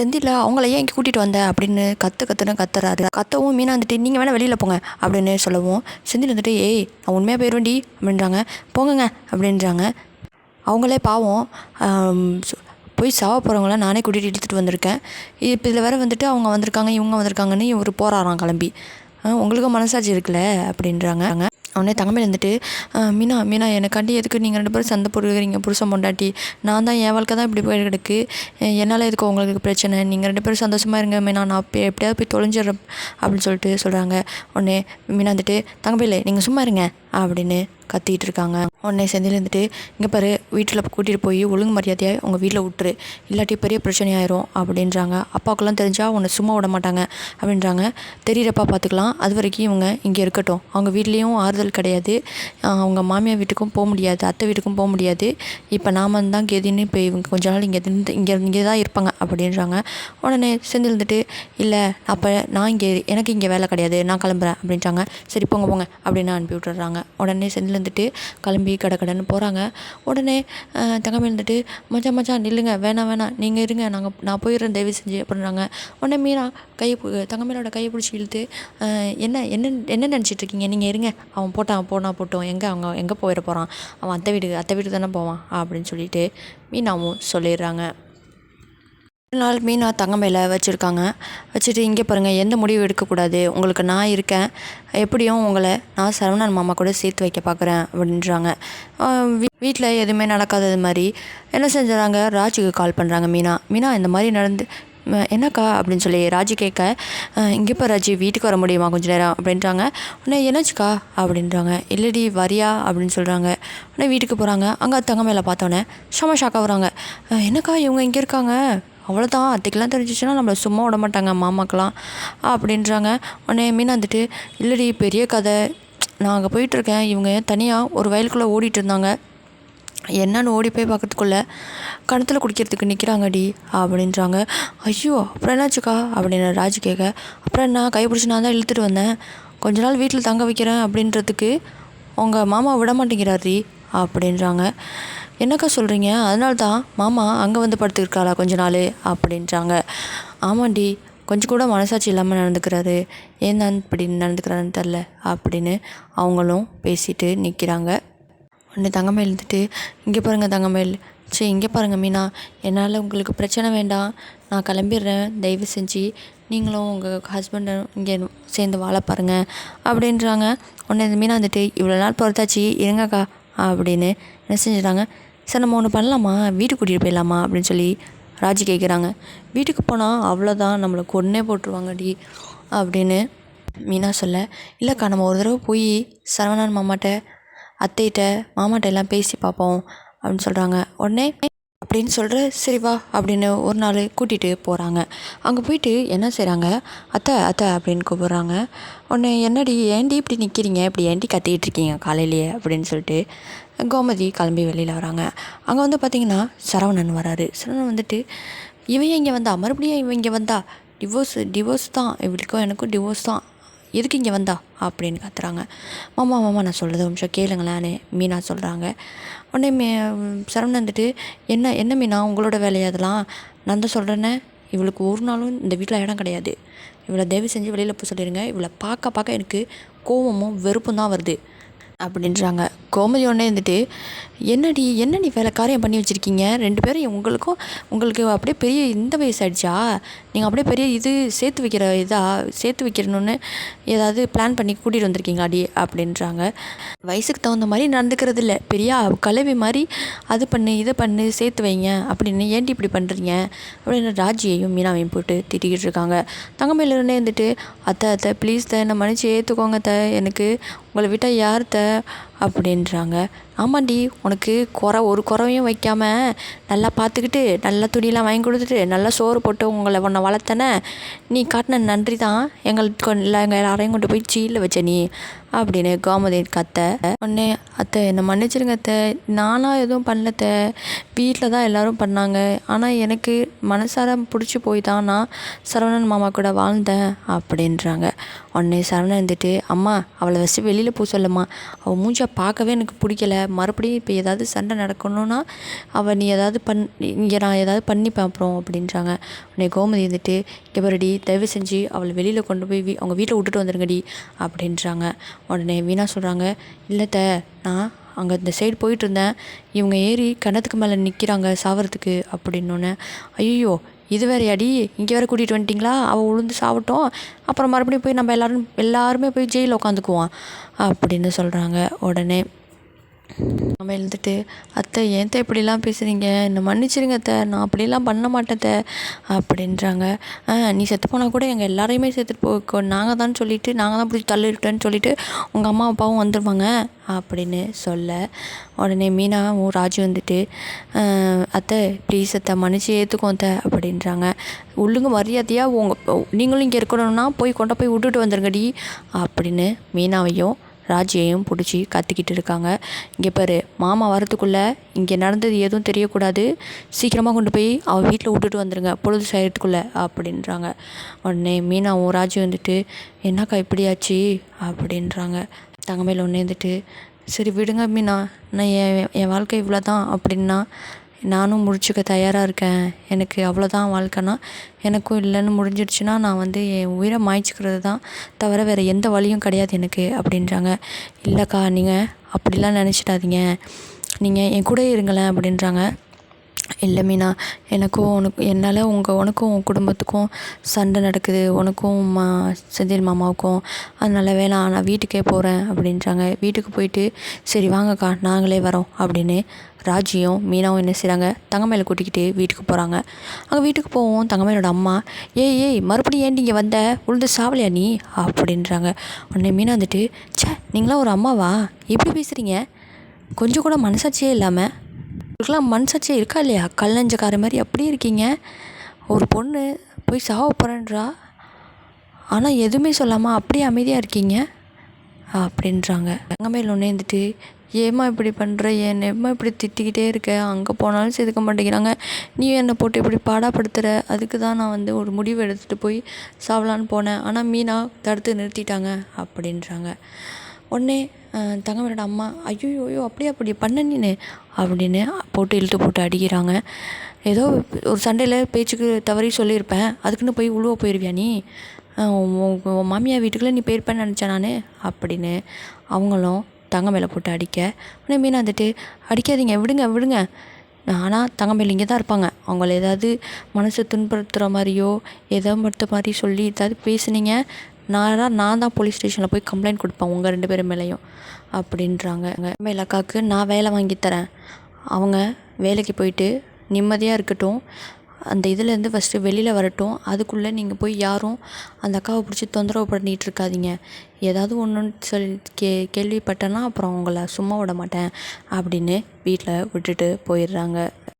செந்தில் அவங்கள ஏன் இங்கே கூட்டிகிட்டு வந்த? அப்படின்னு கத்து கத்துன்னு கத்துறாரு. கத்தவும் மீனா வந்துட்டு நீங்கள் வேணால் வெளியில் போங்க அப்படின்னு சொல்லவும் செந்தில் வந்துட்டு ஏய் நான் உண்மையாக போயிடுவேன்டி அப்படின்றாங்க. போங்கங்க அப்படின்றாங்க. அவங்களே பாவம் சு- போய் சாவ போகிறவங்கள நானே கூட்டிகிட்டு இழுத்துட்டு வந்திருக்கேன். இப்போ இதில் வேற வந்துட்டு அவங்க வந்திருக்காங்க இவங்க வந்திருக்காங்கன்னு இவர் போகிறாராம் கிளம்பி. ஆ, உங்களுக்கும் மனசாட்சி இருக்குல்ல அப்படின்றாங்க. உடனே தங்கமே இருந்துட்டு மீனா மீனா எனக்காண்டி எதுக்கு நீங்கள் ரெண்டு பேரும் சண்டை போடுறீங்க புருஷன் பொண்டாட்டி? நான் தான் என் வாழ்க்கை தான் இப்படி போய் கிடக்கு. என்னால் எதுக்கு உங்களுக்கு பிரச்சனை? நீங்கள் ரெண்டு பேரும் சந்தோஷமாக இருங்க மீனா. நான் போய் எப்படியாவது போய் தொலைஞ்சிடுறேன் அப்படின்னு சொல்லிட்டு சொல்கிறாங்க உடனே மீனா வந்துட்டு தங்கப்பில்லை நீங்கள் சும்மா இருங்க அப்படின்னு கத்திக்கிட்டு இருக்காங்க. உடனே செந்தில் இருந்துட்டு இங்கே பாரு வீட்டில் கூட்டிகிட்டு போய் ஒழுங்கு மரியாதையாக உங்கள் வீட்டில் விட்டுரு இல்லாட்டி பெரிய பிரச்சனையாயிரும் அப்படின்றாங்க. அப்பாவுக்குலாம் தெரிஞ்சால் உன்னை சும்மா விட மாட்டாங்க அப்படின்றாங்க. தெரியிறப்பா பார்த்துக்கலாம் அது வரைக்கும் இவங்க இங்கே இருக்கட்டும். அவங்க வீட்லேயும் ஆறுதல் கிடையாது. அவங்க மாமியார் வீட்டுக்கும் போக முடியாது. அத்தை வீட்டுக்கும் போக முடியாது. இப்போ நாம தான் கெதின்னு இப்போ இவங்க கொஞ்ச நாள் இங்கே இருந்து இங்கே இங்கே தான் இருப்பாங்க அப்படின்றாங்க. உடனே செந்தில் இருந்துட்டு இல்லை அப்போ நான் இங்கே எனக்கு இங்கே வேலை கிடையாது. நான் கிளம்புறேன் அப்படின்றாங்க சரி போங்க போங்க அப்படின்னு அனுப்பி விட்டுறாங்க. உடனே செந்தில் இருந்துட்டு கிளம்பி கடை கடைன்னு போகிறாங்க உடனே தங்கமே இருந்துட்டு மச்சான் மச்சான் நில்லுங்க. வேணாம் வேணாம். நீங்கள் இருங்க. நாங்கள் நான் போயிடுறேன். தயவு செஞ்சு அப்படின்றாங்க. உடனே மீனா கையை தங்கமேலோட கையை பிடிச்சி இழுத்து என்ன என்ன என்ன நினச்சிட்டு இருக்கீங்க? நீங்கள் இருங்க. அவன் போட்டான் போனா போட்டோம். எங்கே அவங்க எங்கே போயிட போகிறான் அவன் அத்தை வீட்டுக்கு அத்தை வீட்டுக்கு தானே போவான் அப்படின்னு சொல்லிட்டு மீனாவும் சொல்லிடுறாங்க. நாள் மீனா தங்கமையில் வச்சுருக்காங்க. வச்சுட்டு இங்கே பாருங்கள் எந்த முடிவு எடுக்கக்கூடாது. உங்களுக்கு நான் இருக்கேன். எப்படியும் உங்களை நான் சரவணன் மாமா கூட சேர்த்து வைக்க பார்க்குறேன் அப்படின்றாங்க. வீட்டில் எதுவுமே நடக்காதது மாதிரி என்ன செஞ்சுறாங்க ராஜுக்கு கால் பண்ணுறாங்க மீனா. மீனா இந்த மாதிரி நடந்து என்னக்கா அப்படின்னு சொல்லி ராஜு கேட்க இங்கே இப்போ ராஜி வீட்டுக்கு வர முடியுமா கொஞ்ச நேரம்? அப்படின்றாங்க. உடனே என்னாச்சுக்கா? அப்படின்றாங்க. இல்லடி வரியா? அப்படின்னு சொல்கிறாங்க உடனே வீட்டுக்கு போகிறாங்க அங்கே தங்க மேலே பார்த்தோன்னே செம ஷாக்காக வராங்க. என்னக்கா இவங்க இங்கே இருக்காங்க? அவ்வளோதான் அத்தைக்கெல்லாம் தெரிஞ்சிச்சுன்னா நம்மளை சும்மா விட மாட்டாங்க மாமாக்கெல்லாம் அப்படின்றாங்க. உடனே மீனா வந்துட்டு இல்லடி பெரிய கதை. நான் அங்கே போயிட்டுருக்கேன். இவங்க தனியாக ஒரு வயலுக்குள்ளே ஓடிட்டு இருந்தாங்க. என்னன்னு ஓடி போய் பார்க்கறதுக்குள்ள கணத்தில் குடிக்கிறதுக்கு நிற்கிறாங்கடி அப்படின்றாங்க. ஐயோ அப்புறம் என்னாச்சுக்கா? அப்படின்னு ராஜு கேட்க அப்புறம் என்ன? கை பிடிச்சி நான் தான் இழுத்துட்டு வந்தேன். கொஞ்ச நாள் வீட்டில் தங்க வைக்கிறேன் அப்படின்றதுக்கு உங்கள் மாமா விட மாட்டேங்கிறாரி அப்படின்றாங்க. என்னக்கா சொல்கிறீங்க அதனால தான் மாமா அங்கே வந்து படுத்துருக்காளா கொஞ்ச நாள்? அப்படின்றாங்க. ஆமாண்டி கொஞ்சம் கூட மனசாட்சி இல்லாமல் நடந்துக்கிறாரு. ஏன் தான் இப்படி நடந்துக்கிறாருன்னு தெரில அப்படின்னு அவங்களும் பேசிட்டு நிற்கிறாங்க உடனே தங்கமேல் இருந்துட்டு இங்கே பாருங்கள் தங்கமேல் சரி இங்கே பாருங்கள் மீனா. என்னால் உங்களுக்கு பிரச்சனை வேண்டாம். நான் கிளம்பிடுறேன். தயவு செஞ்சு நீங்களும் உங்கள் ஹஸ்பண்டும் இங்கே சேர்ந்து வாழ பாருங்கள் அப்படின்றாங்க. உடனே இந்த மீனா வந்துட்டு இவ்வளோ நாள் பொறுத்தாச்சு. இருங்கக்கா. அப்படின்னு என்ன செஞ்சிட்டாங்க. சார் நம்ம ஒன்று பண்ணலாமா? வீட்டுக்கு கூட்டிகிட்டு போயிடலாமா? அப்படின்னு சொல்லி ராஜி கேட்குறாங்க வீட்டுக்கு போனால் அவ்வளோதான் நம்மளை கொன்னே போட்டுருவாங்கடி அப்படின்னு மீனா சொல்ல. இல்லைக்கா நம்ம ஒரு தடவை போய் சரவணன் மாமாட்ட அத்தைகிட்ட மாமாட்ட எல்லாம் பேசி பார்ப்போம் அப்படின்னு சொல்கிறாங்க உடனே அப்படின்னு சொல்கிற சரி வா அப்படின்னு ஒரு நாள் கூட்டிகிட்டு போகிறாங்க அங்கே போயிட்டு என்ன செய்கிறாங்க அத்தை அத்தை அப்படின்னு கூப்பிட்றாங்க. உடனே என்னடி ஏன்டி இப்படி நிற்கிறீங்க இப்படி ஏன்டி கத்திக்கிட்டு இருக்கீங்க காலையிலேயே? அப்படின்னு சொல்லிட்டு கோமதி கிளம்பி வெளியில் வராங்க. அங்கே வந்து பார்த்தீங்கன்னா சரவணன் வராரு. சரவணன் வந்துட்டு இவன் இங்கே வந்தா? மறுபடியும் இவன் இங்கே வந்தா? டிவோர்ஸ் டிவோர்ஸ் தான். இவளுக்கும் எனக்கும் டிவோர்ஸ் தான். எதுக்கு இங்கே வந்தா? அப்படின்னு கத்துறாங்க. மாமா மாமா நான் சொல்கிறது ஒரு நிமிஷம் கேளுங்களேன்னு மீனா சொல்கிறாங்க உடனே மீ சரவணன் வந்துட்டு என்ன என்ன மீனா? உங்களோட வேலையா அதெல்லாம்? நான் தான் சொல்கிறேன்னே இவளுக்கு ஒரு நாளும் இந்த வீட்டில் இடம் கிடையாது. இவளை தயவு செஞ்சு வெளியில் போய் சொல்லிடுங்க இவளை பார்க்க பார்க்க எனக்கு கோவமும் வெறுப்பும் தான் வருது. அப்படின்றாங்க. கோமதி உடனே இருந்துட்டு என்னடி என்னடி வேலை காரியம் பண்ணி வச்சுருக்கீங்க? ரெண்டு பேரும் உங்களுக்கும் உங்களுக்கு அப்படியே பெரிய இந்த வயசு ஆகிடுச்சா நீங்கள் அப்படியே பெரிய இது சேர்த்து வைக்கிற இதாக சேர்த்து வைக்கிறணுன்னு ஏதாவது பிளான் பண்ணி கூட்டிகிட்டு வந்திருக்கீங்க அடி அப்படின்றாங்க. வயசுக்கு தகுந்த மாதிரி நடந்துக்கிறது இல்லை பெரிய கலவி மாதிரி அது பண்ணு இதை பண்ணு சேர்த்து வைங்க. அப்படின்னு ஏன்டி இப்படி பண்ணுறீங்க அப்படின்னு ராஜியையும் மீனாவையும் போட்டு திட்டிக்கிட்டு இருக்காங்க. தங்கமையிலருந்தே இருந்துட்டு அத்தை அத்தை ப்ளீஸ் த என்னை மன்னிச்சு ஏற்றுக்கோங்க த எனக்கு உங்களை விட்டால் யார் த அப்படின்னு அப்படின்றாங்க. ஆமாண்டி உனக்கு குறை ஒரு குறையும் வைக்காமல் நல்லா பார்த்துக்கிட்டு நல்லா துணியெலாம் வாங்கி கொடுத்துட்டு நல்லா சோறு போட்டு உங்களை உன்னை வளர்த்தனே. நீ காட்டின நன்றி தான் எங்களுக்கு கொ- எங்கள் யாரையும் கொண்டு போய் சீலில் வச்ச நீ. அப்படின்னு கோமதி கத்த உடனே அத்தை என்னை மன்னிச்சிருங்க அத்தை. நானாக எதுவும் பண்ணலத்த வீட்டில் தான் எல்லோரும் பண்ணாங்க. ஆனால் எனக்கு மனசார பிடிச்சி போய் தான் நான் சரவணன் மாமா கூட வாழ்ந்தேன் அப்படின்றாங்க. உடனே சரவணன் இருந்துட்டு அம்மா அவளை ஃபஸ்ட்டு வெளியில் போக சொல்லும்மா. அவள் மூஞ்சா பார்க்கவே எனக்கு பிடிக்கல. மறுபடியும் இப்போ ஏதாவது சண்டை நடக்கணும்னா அவள் நீ ஏதாவது பண் இங்கே நான் ஏதாவது பண்ணிப்பேன் அப்புறம் அப்படின்றாங்க. உடனே கோமதி இருந்துட்டு இங்கே தயவு செஞ்சு அவளை வெளியில் கொண்டு போய் வீ அவங்க வீட்டில் விட்டுட்டு வந்துருங்கடி அப்படின்றாங்க. உடனே வீணா சொல்கிறாங்க இல்லைத்த நான் அங்கே இந்த சைடு போயிட்டுருந்தேன் இவங்க ஏறி கிணத்துக்கு மேலே நிற்கிறாங்க சாவறதுக்கு அப்படின்னோடனே ஐயோ இது வேறையாடி? இங்கே வேறு கூட்டிகிட்டு வந்துட்டிங்களா? அவள் உளுந்து சாப்பிட்டோம் அப்புறம் மறுபடியும் போய் நம்ம எல்லோரும் எல்லாருமே போய் ஜெயிலில் உட்காந்துக்குவோம் அப்படின்னு சொல்கிறாங்க உடனே அவன் எழுந்துட்டு அத்தை ஏன் இப்படிலாம் பேசுகிறீங்க என்னை மன்னிச்சிருங்க அத்தை. நான் அப்படிலாம் பண்ண மாட்டேன் அப்படின்றாங்க. நீ செத்து போனால் கூட எங்கள் எல்லாரையுமே சேர்த்துட்டு போ நாங்கள் தான் சொல்லிவிட்டு நாங்கள் தான் பிடிச்சி தள்ளிவிட்டேன்னு சொல்லிவிட்டு உங்கள் அம்மா அப்பாவும் வந்துடுவாங்க அப்படின்னு சொல்ல உடனே மீனாவும் ராஜு வந்துட்டு அத்தை ப்ளீஸ் அத்தை மன்னிச்சு ஏற்றுக்கோ அத்தை. அப்படின்றாங்க. உள்ளுங்க மரியாதையாக உங்கள் நீங்களும் இங்கே இருக்கணும்னா போய் கொண்டு போய் விட்டுட்டு வந்துருங்கடி. அப்படின்னு மீனாவையும் ராஜியையும் பிடிச்சி கத்திக்கிட்டு இருக்காங்க. இங்கே பாரு மாமா வரத்துக்குள்ளே இங்கே நடந்தது எதுவும் தெரியக்கூடாது. சீக்கிரமாக கொண்டு போய் அவள் வீட்டில் விட்டுட்டு வந்துடுங்க பொழுது செய்கிறதுக்குள்ளே அப்படின்றாங்க. உடனே மீனாவும் ராஜி வந்துட்டு என்னக்கா இப்படியாச்சு? அப்படின்றாங்க. தங்கமையில் ஒன்று வந்துட்டு சரி விடுங்க மீனா நான் என் என் வாழ்க்கை இவ்வளோ தான் அப்படின்னா நானும் முடிச்சுக்க தயாராக இருக்கேன். எனக்கு அவ்வளோதான் வாழ்க்கைன்னா எனக்கும் இல்லைன்னு முடிஞ்சிடுச்சுன்னா நான் வந்து என் உயிரை மாய்ச்சிக்கிறது தான் தவிர வேறு எந்த வழியும் கிடையாது எனக்கு அப்படின்றாங்க. இல்லைக்கா நீங்கள் அப்படிலாம் நினச்சிடாதீங்க. நீங்கள் என் கூட இருங்களேன் அப்படின்றாங்க. இல்லை மீனா எனக்கும் உனக்கு என்னால் உங்கள் உனக்கும் உன் குடும்பத்துக்கும் சண்டை நடக்குது. உனக்கும் மா செந்தில் மாமாவுக்கும். அதனால் வேணாம் நான் வீட்டுக்கே போகிறேன் அப்படின்றாங்க. வீட்டுக்கு போயிட்டு சரி வாங்கக்கா நாங்களே வரோம் அப்படின்னு ராஜியும் மீனாவும் என்ன செய்கிறாங்க தங்கமேல கூட்டிக்கிட்டு வீட்டுக்கு போகிறாங்க அங்கே வீட்டுக்கு போவோம். தங்கமேலோட அம்மா ஏய் ஏய் மறுபடியும் ஏன் நீங்கள் வந்த? உளுந்து சாவலையா நீ? அப்படின்றாங்க. உடனே மீனா வந்துட்டு சே நீங்களாம் ஒரு அம்மாவா? எப்படி பேசுகிறீங்க கொஞ்சம் கூட மனசாட்சியே இல்லாமல் உங்களுக்குலாம் மனசாட்சியே இருக்கா இல்லையா? கல்லஞ்சக்கார மாதிரி அப்படி இருக்கீங்க? ஒரு பொண்ணு போய் சாவ போகிறேன்றா ஆனால் எதுவுமே சொல்லாமல் அப்படியே அமைதியாக இருக்கீங்க? அப்படின்றாங்க. தங்கமேல் ஒன்று இருந்துட்டு ஏம்மா இப்படி பண்ணுற என் ஏம்மா இப்படி திட்டிக்கிட்டே இருக்க? அங்கே போனாலும் செதுக்க மாட்டேங்கிறாங்க. நீ என்னை போட்டு இப்படி பாடாப்படுத்துகிற அதுக்கு தான் நான் வந்து ஒரு முடிவு எடுத்துகிட்டு போய் சாவலான்னு போனேன். ஆனால் மீனா தடுத்து நிறுத்திட்டாங்க அப்படின்றாங்க. உடனே தங்கமணியோட அம்மா ஐயோயோ அப்படியே அப்படி பண்ண நீனு அப்படின்னு போட்டு இழுத்து போட்டு அடிக்கிறாங்க. ஏதோ ஒரு சண்டையில் பேச்சுக்கு தவறி சொல்லியிருப்பேன். அதுக்குன்னு போய் உழுவ போயிடுவியா நீ? உன் மாமியார் வீட்டுக்குள்ளே நீ போயிருப்பேன்னு நினச்சேன் நான்? அப்படின்னு அவங்களும் தங்க மேலே போட்டு அடிக்க. உடனே மீன் வந்துட்டு அடிக்காதீங்க விடுங்க விடுங்க. ஆனால் தங்கமேல் இங்கே தான் இருப்பாங்க. அவங்கள ஏதாவது மனசை துன்புறுத்துகிற மாதிரியோ ஏதோ மறுத்த மாதிரி சொல்லி ஏதாவது பேசுனீங்க நான் நான் தான் போலீஸ் ஸ்டேஷனில் போய் கம்ப்ளைண்ட் கொடுப்பேன் உங்கள் ரெண்டு பேரும் மேலேயும். அப்படின்றாங்க. மேல் அக்காவுக்கு நான் வேலை வாங்கி தரேன். அவங்க வேலைக்கு போயிட்டு நிம்மதியாக இருக்கட்டும். அந்த இதுலேருந்து ஃபஸ்ட்டு வெளியில் வரட்டும். அதுக்குள்ளே நீங்கள் போய் யாரும் அந்த அக்காவை பிடிச்சி தொந்தரவு பண்ணிகிட்டு இருக்காதீங்க. ஏதாவது ஒன்றுன்னு சொல்லி கே கேள்விப்பட்டேன்னா அப்புறம் அவங்கள சும்மா விட மாட்டேன் அப்படின்னு வீட்டில் விட்டுட்டு போயிடுறாங்க.